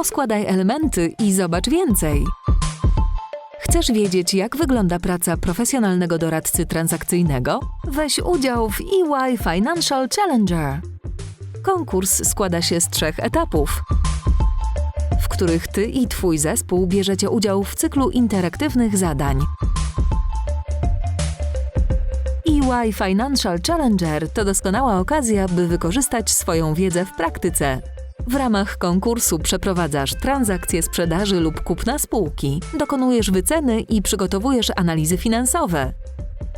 Poskładaj elementy i zobacz więcej. Chcesz wiedzieć, jak wygląda praca profesjonalnego doradcy transakcyjnego? Weź udział w EY Financial Challenger. Konkurs składa się z trzech etapów, w których ty i twój zespół bierzecie udział w cyklu interaktywnych zadań. EY Financial Challenger to doskonała okazja, by wykorzystać swoją wiedzę w praktyce. W ramach konkursu przeprowadzasz transakcje sprzedaży lub kupna spółki, dokonujesz wyceny i przygotowujesz analizy finansowe.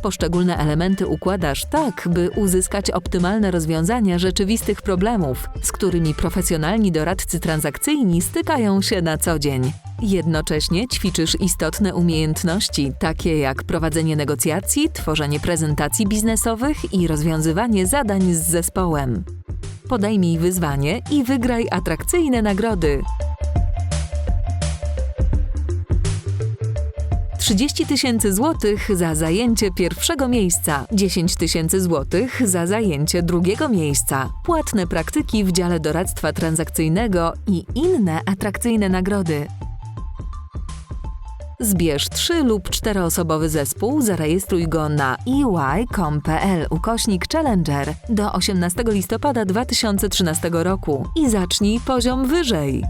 Poszczególne elementy układasz tak, by uzyskać optymalne rozwiązania rzeczywistych problemów, z którymi profesjonalni doradcy transakcyjni stykają się na co dzień. Jednocześnie ćwiczysz istotne umiejętności, takie jak prowadzenie negocjacji, tworzenie prezentacji biznesowych i rozwiązywanie zadań z zespołem. Podejmij wyzwanie i wygraj atrakcyjne nagrody. 30 tysięcy złotych za zajęcie pierwszego miejsca, 10 tysięcy złotych za zajęcie drugiego miejsca, płatne praktyki w dziale doradztwa transakcyjnego i inne atrakcyjne nagrody. Zbierz 3 lub 4-osobowy zespół, zarejestruj go na ey.com.pl ukośnik Challenger do 18 listopada 2013 roku i zacznij poziom wyżej.